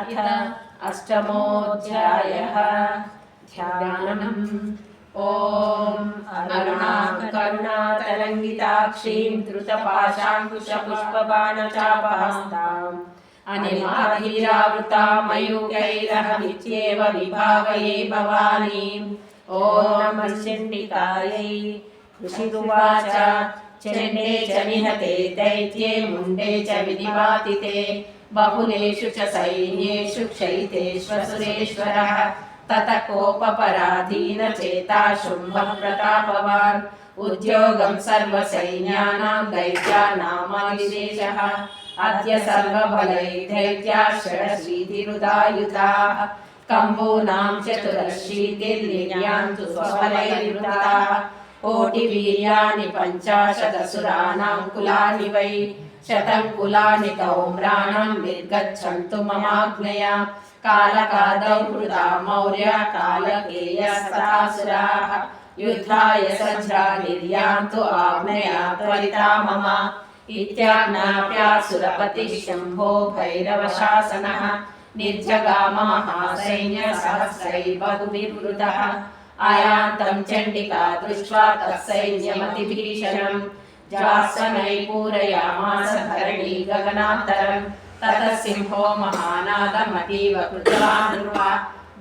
अथ अष्टमोऽध्यायः ध्यानम् ॐ अरुणाकरुणातरङ्गिताक्षीं धृतपाशाङ्कुशपुष्पबाणचापहस्ताम् अनिमाधीरावृता मयूकैरहमित्येव विभावये भवानीम् ॐ नमः चण्डिकायै ऋषिरुवाच चण्डे च निहते दैत्ये मुण्डे च विनिपातिते बहुलेषु च सैन्येषु क्षयितेष्वसुरेश्वरः तत कोपपराधीनचेता शुम्भः प्रतापवान् उद्योगं सर्वसैन्यानां दैत्यानामाविशेषः अद्य सर्वबलै दैत्याः षडशीतिरुदायुधाः कम्बूनां चतुरशीतिर्निर्यां तु स्वबलैर्वृताः कोटिवीर्याणि पञ्चाशदसुराणां कुलानि वै शतं कुलानि कौम्राणां निर्गच्छन्तु ममाज्ञया कालकादौ हृदा मौर्या कालकेयस्तथासुराः युद्धाय सज्जा निर्यान्तु आज्ञया त्वरिता मम इत्याज्ञाप्यासुरपतिः शम्भो भैरवशासनः निर्जगाममहासैन्यसहस्रै बहुविवृतः आयान्तं चण्डिका दृष्ट्वा तत्सैन्यमतिभीषणम् जासनै पूरयामास धरणी गगनान्तरम् ततः सिंहो महानादमतीव कृतवानुर्वा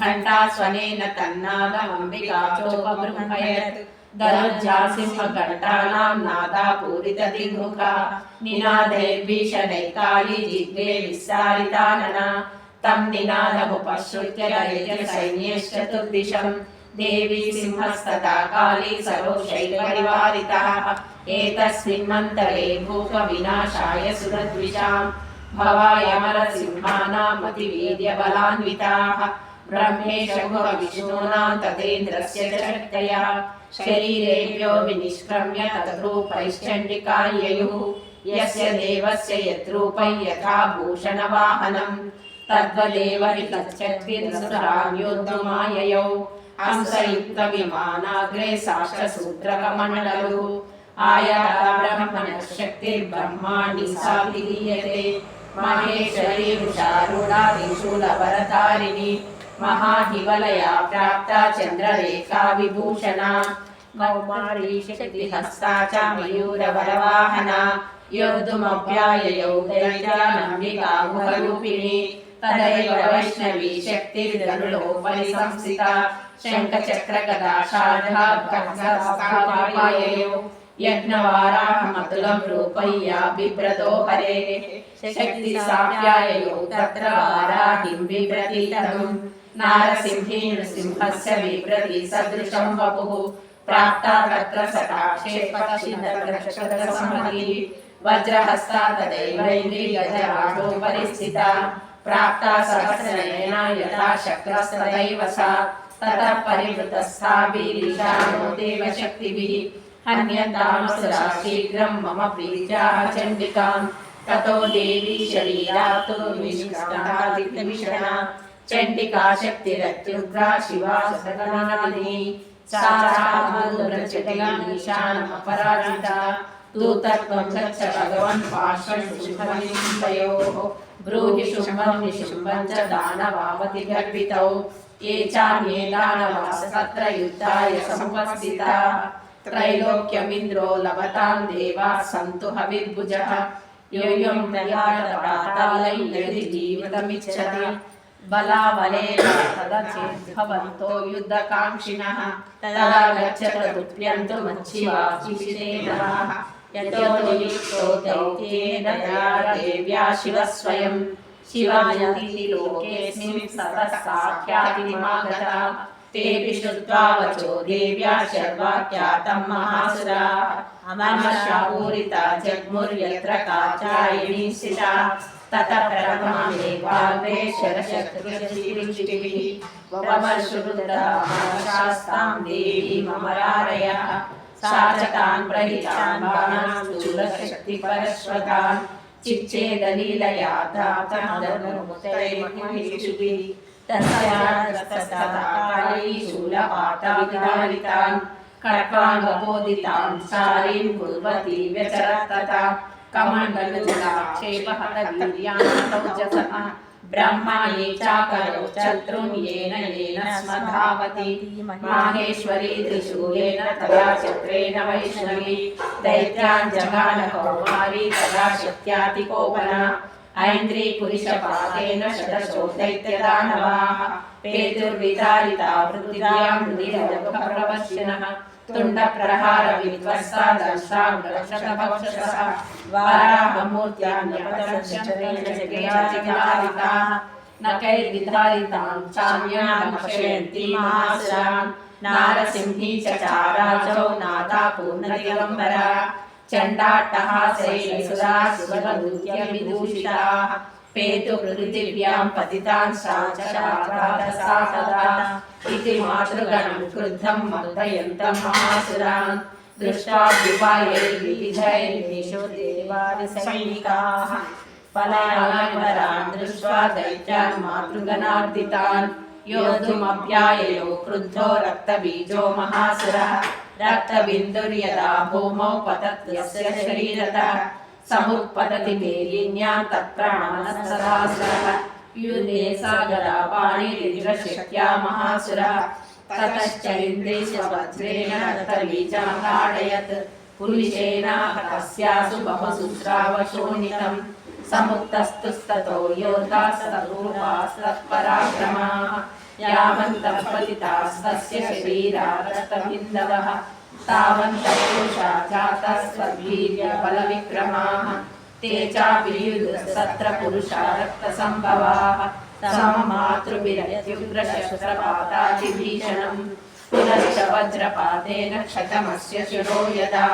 घण्टास्वनेन तन्नादमम्बिका चोपबृंहयत् धनुर्जासिंहघण्टानां नादा पूरितदिग्मुखा निनादैर्भीषणैः काली जिह्वे विस्तारितानना तं निनादमुपश्रुत्य दैत्यसैन्यश्चतुर्दिशम् देवी सिंहस्तथा काली सरोषैः परिवारिताः एतस्मिन् मन्तरे भूकविनाशाय सुरद्विषाम् भवायमरसिंहानाम् अतिवीर्यबलान्विताः ब्रह्मेश विष्णूनां तथेन्द्रस्य च शक्तयः शरीरेभ्यो विनिष्क्रम्य तद्रूपैश्चण्डिकाययुः यस्य देवस्य यद्रूपै यथा भूषणवाहनम् तद्वदेव हि హంసయుక్త విమానాగ్రే సాక్ష ఆయా బ్రహ్మణ శక్తి బ్రహ్మాణి సాధీయతే మహేశ్వరి విషారుడా వరతారిణి మహాహివలయ ప్రాప్త చంద్రరేఖా విభూషణ. కౌమారీ శక్తి హస్తా तदैव वैष्णवी शक्तिर्गरुडोपरि संस्थिता शङ्खचक्रगदा शार्धाब्दहस्तापाययौ यज्ञवाराहमतुलं रूपय्या बिभ्रतो हरेः शक्तिसाप्याययौ तत्र वाराहिं बिभ्रति तनुम् नारसिंही नृसिंहस्य बिभ्रति सदृशं वपुः प्राप्ता तत्र सटाक्षेपक्षिधरक्षरसमरी वज्रहस्ता तदैवैन्द्री गजराजोपरि स्थिता प्राप्ता सहस्रनयना यथा शक्रस्तदैव सा ततः परिवृतस्थाभिरीशानो देवशक्तिभिः हन्यतामसुरा शीघ्रं मम प्रीत्याः चण्डिकाम् ततो देवी शरीरातु विष्णा चण्डिका शक्तिरत्युग्रा शिवा सगनादिनी सा चाहूरचटीशानमपराजिता दूतत्वं गच्छ भगवन् पार्श्वं ब्रूहि शुम्भं निशुम्भं च दानवावति गर्भितौ ये चान्ये दानवास युद्धाय समुपस्थिताः त्रैलोक्यमिन्द्रो लभतां देवाः सन्तु हविर्भुजः योऽयं दयापातालै यदि जीवितमिच्छति। बलाबलेन तदचेद्भवन्तो युद्धकाङ्क्षिणः। तदा गच्छत दुप्यन्तु मच्छिवाचिषेणः यतो नियुक्तो दैत्येन दया देव्या शिवः स्वयं शिवायति लोकेऽस्मिन् सतः साख्यातिमागता तेऽपि श्रुत्वा वचो देव्या शर्वाख्यातं महासुराः अमर्षापूरिता जग्मुर्यत्र काचायिनी स्थिता ततः प्रथमामेवाग्रे शरशत्रुशिभिः वमर्षुरुद्राशास्तां देवीममरारयः सा च तान् प्रहितान् बाणान् स्थूलशक्तिपरश्वतान् चिच्चेदलीलया दातमदनुमुतैर्महिषुभिः तस्यास्ततकाली शूलपाताविधारितान् खड्गान् वपोदितां सारीं कुर्वती व्यचरत् तथा कमण्डलजलाक्षेपहतवीर्यान्तौजसः ब्रह्मणे चाकरो चतुर्न् येन येन स्म धावति माहेश्वरी त्रिशूलेन तदा चक्रेण वैष्णवी दैत्यान् जगान कौमारी तदा शक्त्यातिकोपना ऐन्द्री पुरुषपातेन शतशो दैत्यदानवाः पेतुर्विदारिता पृथिव्यां हृदिरवप्रवश्यनः तुण्डप्रहार తుండప్రహార విధ్వస్తాదర్శాక్షతభక్షస వారాహమూర్త్యాన్యపదశరణేనచకేయాచికారితా నకైర్విధారితాం చామ్యాం పశ్యంతి మహాశాన్ నారసింహీ చచారాజౌ నాదా పూర్ణదిగంబర చండాట్టహాసైలసురా पेतु पृथिव्यां पतितान् सा च शापादसा तदा इति मातृगणं क्रुद्धं मर्दयन्तं महासुरान् दृष्ट्वा विवायैर्विविधैर्निषो देवादिसैनिकाः पलायनवरान् दृष्ट्वा दैत्यान् मातृगणार्दितान् योद्धुमभ्याययो क्रुद्धो रक्तबीजो महासुरः रक्तबिन्दुर्यदा भूमौ पतत् यस्य शरीरतः समुत्पतति मेलिन्यां तत्प्राणस्तदासुरः युधे सागरा पाणिरिन्द्रशक्त्या महासुरः ततश्चरिन्द्रेशवज्रेण रक्तबीजं ताडयत् पुरुषेण तस्यासु बहुसूत्रावशोणितं समुत्तस्तुस्ततो योद्धास्तरूपास्तत्पराक्रमाः यावन्तः पतितास्तस्य शरीरारक्तबिन्दवः तावन्तः पुरुषा जातस्ववीर्यबलविक्रमाः ते चापि युयुधस्तत्र पुरुषा रक्तसम्भवाः सममातृभिरत्युग्रशस्त्रपातादिभीषणम् पुनश्च वज्रपातेन क्षतमस्य शिरो यदा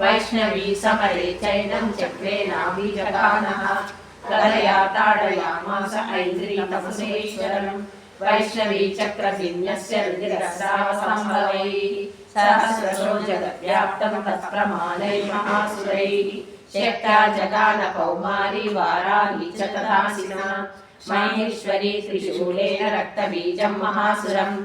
वैष्णवी समरे चैनं चक्रेणाभिजगानः कलया ताडयामास ऐन्द्रीतमसेश्वरम् वैष्णवी चक्रभिन्यस्य रुधिरस्रावसम्भवैः सहस्रशो जगद्व्याप्तं तत्प्रमाणैः महासुरैः। शक्त्या जगान कौमारी वाराही च तथासिना। महेश्वरी त्रिशूलेन रक्तबीजं महासुरम्।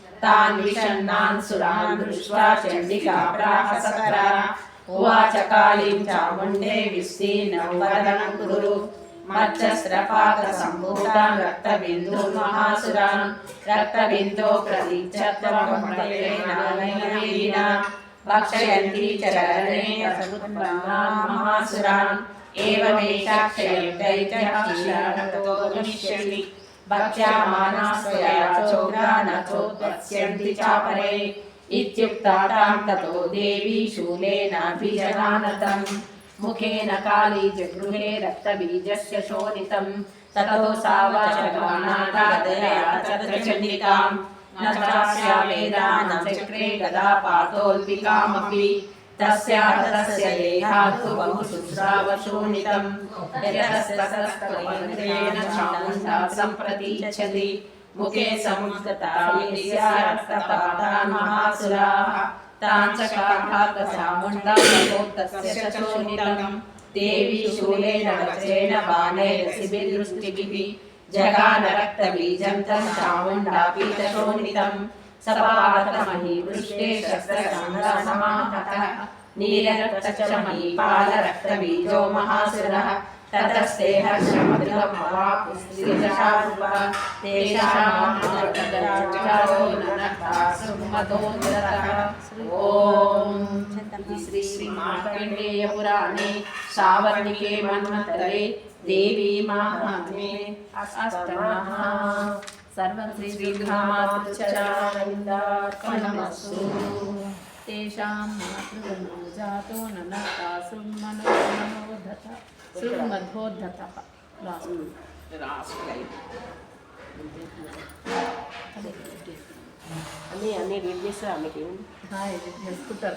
तान् विषण्णान् सुरान् दृष्ट्वा चण्डिका प्राहसकरा उवाच कालीं चामुण्डे विस्तीर्णं वदनं कुरु मत्स्रपाकसम्भूतान् रक्तबिन्दुर्महासुरान् रक्तबिन्दो प्रतीचत्वमृतेन भक्षयन्ती च रणेन समुत्पन्नान् महासुरान् एवमेषाक्षयं दैत्यक्षीणतो गमिष्यति भक्ष्यमानास्त्वया चोग्रा न चोत्पत्स्यन्ति चापरे इत्युक्ता तां ततो देवी शूलेनाभिजगानतम् मुखेन काली जगृहे रक्तबीजस्य शोणितं ततो सा वाचगानादया तत्र चण्डिकाम् न चास्या वेदा न चक्रे गदा पातोल्पिकामपि तस्याः तस्य देहात् बहुशुश्रावशोणितं यतस्ततस्तत्त्वेन चामुण्डा सम्प्रतीच्छति मुखे समुद्गता रक्तपातान् महासुराः तान् च काभागचामुण्डा तस्य च शोणितं देवी शूलेन वज्रेण बाणैरसिभिर्दृष्टिभिः जगान रक्तबीजं तं चामुण्डापीतशोणितं सपातमही वृष्टे शस्त्रसमाहतः नीलरक्तचमहीपालरक्तबीजो महासुरः। ततस्ते हर्षमधुरमवापुस्त्रिदशारूपः सावर्णिके मन्वन्तरे देवी माहात्म्ये अष्टमः सर्वं श्रीमातृचरणारविन्दार्पणमस्तु तेषां मातृगणो जातो ननकासुर्मनो मनोधत सुर्मधोद्धतः లాస్ట్ లైన్ అన్నీ అన్నీ రీడ్ చేస్తే ఆమెకి ఇది చేసుకుంటారు